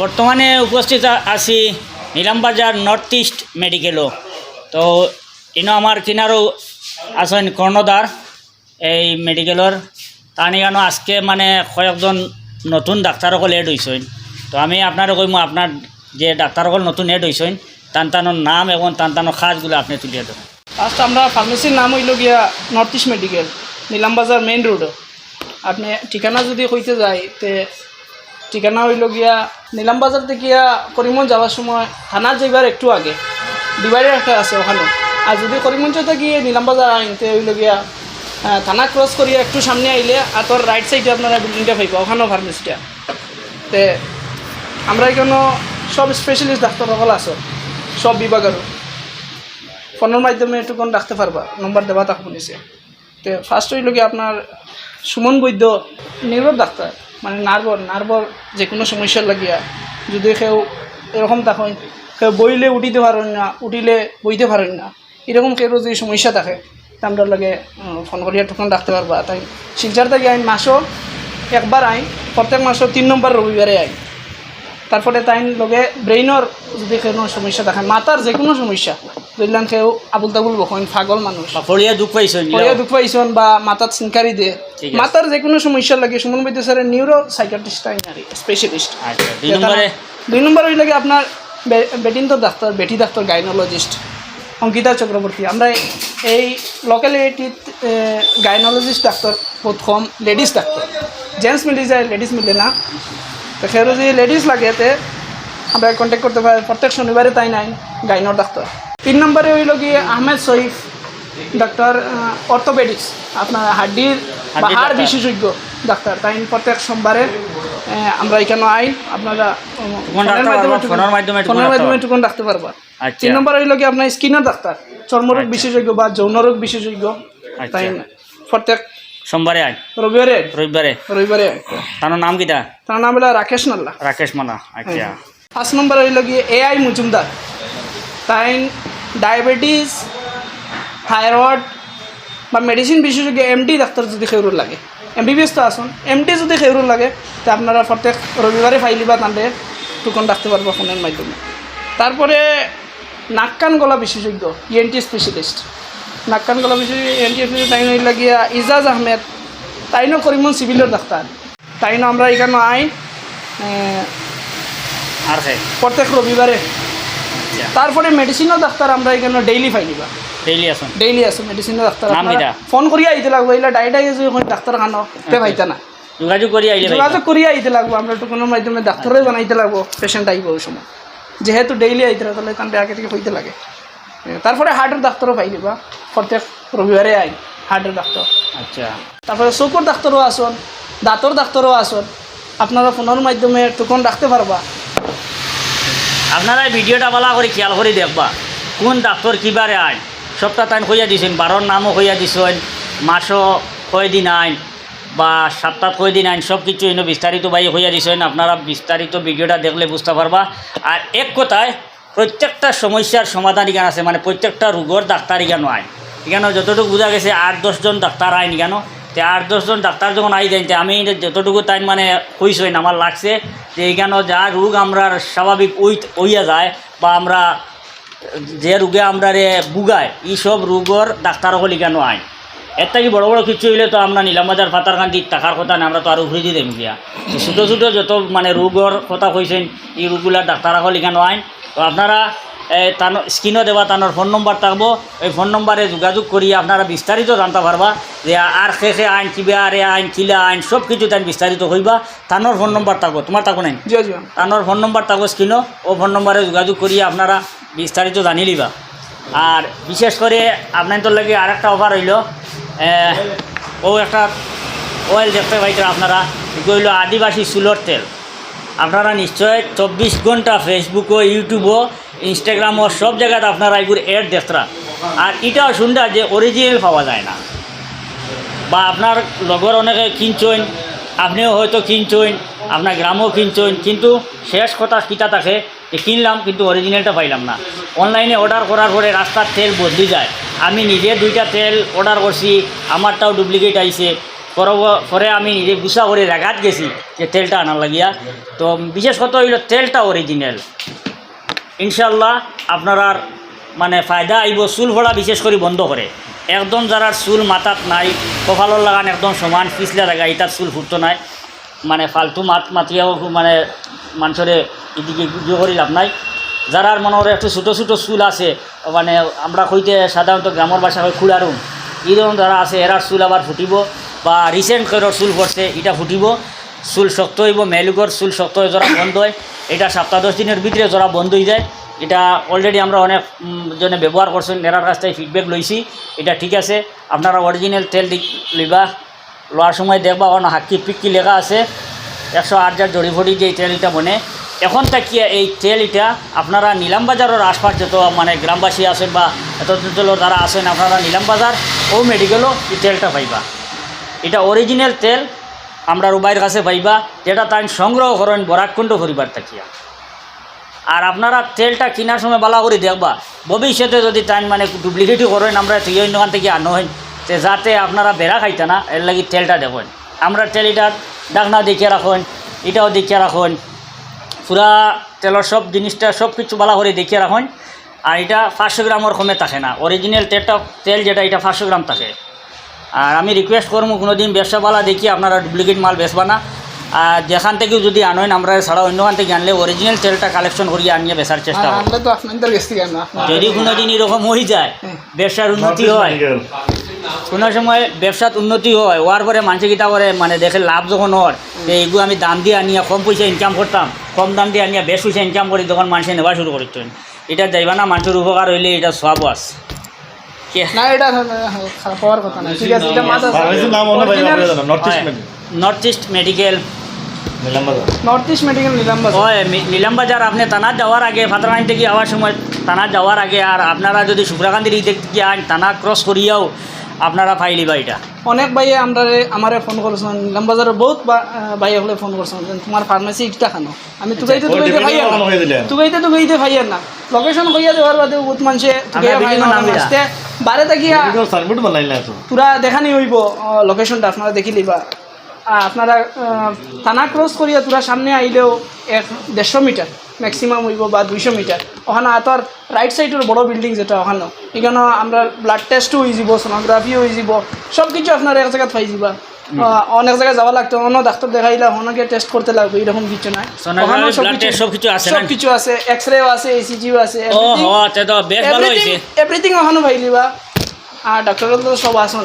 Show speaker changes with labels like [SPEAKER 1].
[SPEAKER 1] বর্তমানে উপস্থিত আছি নিলামবাজার নর্থ ইস্ট মেডিকেলও। তো ইনো আমার কিনারও আছেন কর্ণধার এই মেডিকেলের। তানি কেন আজকে মানে কয়েকজন নতুন ডাক্তারসকল এড হয়েছেন তো আমি আপনার কইম, আপনার যে ডাক্তারসকল নতুন এড হয়েছেন তান তানোর নাম এবং তান তানোর কাজগুলো আপনি তুলিয়ে দেবেন
[SPEAKER 2] ফার্স্ট আমরা ফার্মেসির নাম হইল গিয়া north east medical Nilambazar main road আপনি ঠিকানা যদি হইতে যায়, তে ঠিকানা হইল গিয়া নিলামবাজার থেকে গিয়া করিমগঞ্জ যাওয়ার সময় থানা যাইবার একটু আগে ডিভাইডার একটা আছে ওখানে। আর যদি করিমগঞ্জ থেকে গিয়ে নিলামবাজার আইন তে হইল গিয়া থানা ক্রস করিয়া একটু সামনে আইলে, আর তোর রাইট সাইডে আপনারা বিল্ডিংটা পাইবা, ওখানেও ফার্মেসিটা তে আমরা এখানে সব স্পেশালিস্ট ডাক্তার সকল আছে, সব বিভাগেরও। ফোনের মাধ্যমে একটুক্ষণ রাখতে পারবা নম্বর দেওয়া থাকব নিচে। তো ফার্স্ট হইল কি আপনার সুমন বৈদ্য নির্ভর ডাক্তার। মানে নার্ভর নার্ভর যে কোনো সমস্যার লাগিয়া। যদি কেউ এরকম তখন কেউ বইলে উঠিতে পারেন না, উঠিলে বইতে পারেন না, এরকম কেউ যদি সমস্যা থাকে, তা আমরা লাগে ফোন করিয়া টুকন রাখতে পারবা। তাই শিলচার থেকে আইন মাসও একবার আইন, প্রত্যেক মাসও তিন নম্বর রবিবারে আইন। তারপরে তাই লগে ব্রেইনের যদি কোনো সমস্যা থাকে মাথার যে কোনো সমস্যা ধরলাম কেউ আবুল তাবুল বখন পাগল মানুষ
[SPEAKER 1] বা ফড়িয়া দুঃখ পাইছেন
[SPEAKER 2] পড়িয়া দুঃখ পাইছন বা মাথাত সিনকারি দে
[SPEAKER 1] ঠিক
[SPEAKER 2] মাথার যে কোনো সমস্যা লাগে সুমন বৈদ্য স্যারের নিউরো সাইকাট্রিস্ট স্পেশালিস্ট
[SPEAKER 1] দুই নম্বরে
[SPEAKER 2] হইল কি আপনার বে- বেটিন্তর ডাক্তার বেটি ডাক্তার গাইনোলজিস্ট অঙ্কিতা চক্রবর্তী আমরা এই লোকালিটিত গাইনোলজিস্ট ডাক্তার বহুত কম লেডিস ডাক্তার জেন্টস মিলে যায় লেডিস মিলে না। তো সেও যদি লেডিস লাগে তে আমরা কন্ট্যাক্ট করতে পারি প্রত্যেক শনিবারে তাই নাই গাইনোর ডাক্তার তিন নম্বরে হইল কি আহমেদ শরীফ ডাক্তার অর্থোপেডিক্স আপনার হাড্ডির বা হাড় বিশেষজ্ঞ ডাক্তার তাই প্রত্যেক সোমবারে আমরা এখানে আই আপনারা ফোনের
[SPEAKER 1] মাধ্যমে টুকন রাখতে পারবা। আচ্ছা।
[SPEAKER 2] তিন নম্বর হইল কি আপনার স্কিনের ডাক্তার চর্মরোগ বিশেষজ্ঞ বা যৌনরোগ বিশেষজ্ঞ। তাই
[SPEAKER 1] আচ্ছা।
[SPEAKER 2] প্রত্যেক
[SPEAKER 1] সোমবারে আয়।
[SPEAKER 2] রবিবারে।
[SPEAKER 1] রবিবারে।
[SPEAKER 2] রবিবারে।
[SPEAKER 1] তার নাম কিটা?
[SPEAKER 2] তার নাম হলো রাকেশ নাল্লা
[SPEAKER 1] রাকেশ মানা আচ্ছা।
[SPEAKER 2] ফার্স্ট নম্বর হইল কি এআই মজুমদার। তাই ডায়াবেটিস থাইরয়েড বা মেডিসিন বিশেষজ্ঞ এমডি ডাক্তার যদি খেউরুর লাগে এমবিবিএস তো আসুন এমডি যদি খেউরুর লাগে তা আপনারা প্রত্যেক রবিবারে ফাইলিবা তাহলে টুকন রাখতে পারব ফোনের মাধ্যমে। তারপরে নাক কান গলা বিশেষজ্ঞ ইএনটি স্পেশালিস্ট নাক কান গলা বিশেষজ্ঞ ইএনটি স্পেশালিস্ট তাই হইল গিয়া ইজাজ আহমেদ তাইনও করিমন সিভিলের ডাক্তার। তাইনও আমরা এখানে আইন
[SPEAKER 1] আর
[SPEAKER 2] প্রত্যেক রবিবারে তারপরে মেডিসিনও ডাক্তার আমরা এখানে ডেইলি পাই নিবা।
[SPEAKER 1] ডেইলি আসুন
[SPEAKER 2] ডেইলি আছে মেডিসিনের ডাক্তার ফোন করিয়া আইতে লাগবো এগুলা ডাইরেক্ট কোনো ডাক্তার খানো তে পাইতা না
[SPEAKER 1] যোগাযোগ করি আইলে।
[SPEAKER 2] যোগাযোগ করিয়া আইতে লাগবো আমরা কোনো মাধ্যমে ডাক্তারে বানাইতে লাগবো পেশেন্ট আইব ওই সময়। যেহেতু ডেইলি আইতে তাহলে তাহলে আগে থেকে হইতে লাগে। তারপরে হার্টের ডাক্তারও পাই দিবা প্রত্যেক রবিবারে আই হার্টের ডাক্তার
[SPEAKER 1] আচ্ছা।
[SPEAKER 2] তারপরে চকুর ডাক্তারও আসুন দাঁতর ডাক্তারও আসুন। আপনারা ফোনের মাধ্যমে টুকন রাখতে পারবা।
[SPEAKER 1] আপনারা ভিডিওটা ভালো করে খেয়াল করে দেখবা। কোন ডাক্তার কিবারে আইন? সবটা তাই কইয়া দিছেন বারোর নামও কইয়া দিছেন মাসও কয়দিন আইন, বা সপ্তাহ কয়দিন আইন সব কিছু এনে বিস্তারিত বাই হইয়া দিছেন। আপনারা বিস্তারিত ভিডিওটা দেখলে বুঝতে পারবা। আর এক কথায়, প্রত্যেকটা সমস্যার সমাধান এখানে আছে মানে প্রত্যেকটা রোগর ডাক্তার এখানে আইন। এখানে যতটুকু বোঝা গেছে, আট দশজন ডাক্তার আইন কেন তে আট দশজন ডাক্তার যখন আই দেন আমি যতটুকু তাই মানে কইসইন আমার লাগছে যে এখানে যা রোগ আমরা স্বাভাবিক ওই ওইয়া যায় বা আমরা যে রোগে আমরা রে বুগায় এইসব রোগর ডাক্তার হল কেন আইন এর থেকে বড় বড় কিছু হইলে তো আমরা নিলামবাজার ফাতারকান্দি টাকার কথা না, আমরা তো আরও ঘুরে দিয়ে দেব গিয়া ছোটো ছোটো যত মানে রোগর কথা কইছেন, এই রোগগুলার ডাক্তার হল কেন আইন তো আপনারা তার স্ক্রিনও দেওয়া তানোর ফোন নম্বর থাকব। এই ফোন নম্বরে যোগাযোগ করিয়া আপনারা বিস্তারিত জানতে পারবা যে আর খে খে আইন কিবা আরে আইন কিলা আইন সব কিছু তাই বিস্তারিত হইবা। তানোর ফোন নম্বর থাকব। তোমার থাকব নাই? তানোর ফোন নম্বর থাকব স্ক্রিনও ও ফোন নম্বরে যোগাযোগ করিয়া আপনারা বিস্তারিত জানি লিবা। আর বিশেষ করে আপনার লাগে আর একটা অফার হইল। ও একটা অয়েল দেখতে পাইতেন আপনারা। হইল আদিবাসী চুলোর তেল। আপনারা নিশ্চয় চব্বিশ ঘণ্টা ফেসবুকও ইউটিউবও ইনস্টাগ্রামও সব জায়গাতে আপনারা এগুলো এড দেখতরা আর এটাও শুনটা যে অরিজিনাল পাওয়া যায় না। বা আপনার লগর অনেকে কিনছেন, আপনিও হয়তো কিনছেন, আপনার গ্রামও কিনছেন, কিন্তু শেষ কথা কিতা থাকে যে কিনলাম কিন্তু অরিজিনালটা পাইলাম না। অনলাইনে অর্ডার করার পরে রাস্তার তেল বদলি যায়। আমি নিজে দুইটা তেল অর্ডার করছি, আমারটাও ডুপ্লিকেট আইছে। পরে আমি নিজে গুছা করে রাগাত গেছি যে তেলটা আনার লাগিয়া। তো বিশেষ কথা হইল তেলটা অরিজিনাল ইনশাল্লাহ আপনার মানে ফায়দা আইব, চুল ফোড়া বিশেষ করে বন্ধ করে। একদম যারা চুল মাথাত নাই কপালর লাগান একদম সমান, পিছলা জায়গা এটার চুল ফুটতো নাই। মানে ফালতু মাত মাতিয়াও মানে মানুষরে এদিকে ইয়ে করি লাভ নাই। যারার মনের একটু ছোটো ছোটো চুল আছে মানে আমরা কইতে সাধারণত গ্রামের ভাষা হয় খুলারুম এইরকম যারা আছে এরার চুল আবার ফুটিব, বা রিসেন্ট করে চুল পড়ছে এটা ফুটিব। চুল শক্ত হইব মেলুকর চুল শক্ত হয়ে যারা বন্ধ হয়। এটা সপ্তাহ দশ দিনের ভিতরে যারা বন্ধ হয়ে যায়। এটা অলরেডি আমরা অনেক জনে ব্যবহার করছেন এরার কাছ থেকে ফিডব্যাক লইছি। এটা ঠিক আছে। আপনারা অরিজিনাল তেল লইবা, লওয়ার সময় দেখবা, অন হাক্কি পিক্কি লেখা আছে। একশো আট হাজার জড়িফড়ি যে তেল এটা বনে। এখন তাকিয়া এই তেল এটা আপনারা নিলাম বাজারের আশপাশ যত মানে গ্রামবাসী আছেন বা এত অঞ্চলের যারা আছেন, আপনারা নিলাম বাজার ও মেডিকেলও এই তেলটা পাইবা। এটা অরিজিনাল তেল আমরা রুবাইয়ের কাছে পাইবা, যেটা তাই সংগ্রহ করেন বরাককুণ্ড পরিবার থাকিয়া। আর আপনারা তেলটা কেনার সময় বালা করে দেখবা, ভবিষ্যতে যদি তাই মানে ডুপ্লিকেটই করেন, আমরা দোকান থেকে আনো হয় তে যাতে আপনারা বেড়া খাইতে না, এর লাগি তেলটা দেখেন। আমরা তেল এটার ডাকনা দেখিয়ে রাখেন, এটাও দেখিয়ে রাখেন। পুরা তেলের সব জিনিসটা সব কিছু বালা করে দেখিয়ে রাখেন। আর এটা পাঁচশো গ্রামের কমে থাকে না। অরিজিনাল তেলটা তেল যেটা, এটা পাঁচশো গ্রাম থাকে। আর আমি রিকোয়েস্ট করব কোনো দিন ব্যবসাওয়ালা দেখি আপনারা ডুপ্লিকেট মাল বেচবা না। আর যেখান থেকেও যদি আনেন আমরা ছাড়া অন্যখান থেকে আনলে অরিজিনাল তেলটা কালেকশন করিয়ে আনিয়ে বেচার চেষ্টা
[SPEAKER 2] কেন
[SPEAKER 1] যদি কোনো দিন এরকম হয়ে যায় ব্যবসার উন্নতি হয় কোনো সময় ব্যবসাত উন্নতি হয় হওয়ার পরে মানুষে কিতা করে মানে দেখে লাভ যখন হয় তো এইগুলো আমি দাম দিয়ে আনিয়া কম পয়সা ইনকাম করতাম কম দাম দিয়ে আনিয়া বেশ পয়সা ইনকাম করি তখন মানুষে নেওয়া শুরু করতেন এটা যাইবা না মানুষের উপকার হইলে এটা সব আস।
[SPEAKER 2] না এটা খারাপ হওয়ার কথা না। ঠিক আছে এটা মাথা
[SPEAKER 3] নাম অন্য ভাই north east
[SPEAKER 1] north east medical
[SPEAKER 3] Nilambazar
[SPEAKER 2] north east medical Nilam Bazar
[SPEAKER 1] ওই মি- নিলাম বাজার আপনি থানার যাওয়ার আগে ফাতরাগান থেকে যাওয়ার সময় থানার যাওয়ার আগে আর আপনারা যদি শুক্রাকান্দির দিক থেকে আন থানা ক্রস করিয়াও আপনারা ফাইলিবা এটা।
[SPEAKER 2] অনেক ভাইয়ে আমরা আমারে ফোন করছেন নিলাম বাজারের বহুত বা- আহ, ভাই হলে ফোন করছেন তোমার ফার্মেসি ইটা খানো। আমি
[SPEAKER 3] ও,
[SPEAKER 2] তুগাইতে
[SPEAKER 3] different
[SPEAKER 2] ভাইয়া
[SPEAKER 3] কোনো হয়ে দিলেন।
[SPEAKER 2] তুগাইতে তুগাইতে ভাইয়া না। লোকেশন কইয়া দেওয়ার বাদে বহুত মানুষে তুগাইয়া ভাই বারে থাকিয়া
[SPEAKER 3] সার্ভিট বানাইল
[SPEAKER 2] পুরা দেখানি হইব লোকেশনটা আপনারা দেখি লিবা আপনারা থানা ক্রস করিয়া তোরা সামনে আইলেও এক দেড়শো মিটার ম্যাক্সিমাম হইব বা দুইশো মিটার ওখানে আতর রাইট সাইডের বড় বিল্ডিং যেটা ওখানে এখানে আমরা ব্লাড টেস্টও হয়ে যাব সোনোগ্রাফিও হয়ে যাব সব কিছু আপনারা এক জায়গায় পাই যাবা। অনেক জায়গায় যাওয়া লাগতো অন্য ডাক্তার দেখাইলে অনেকে টেস্ট করতে লাগবে এরকম কিছু নাই।
[SPEAKER 1] সব কিছু আছে?
[SPEAKER 2] সব কিছু আছে এক্স রেও আছে এসিজিও আছে এভরিথিং ওখানে ভাইলিবা আর ডাক্তার তো সব আসন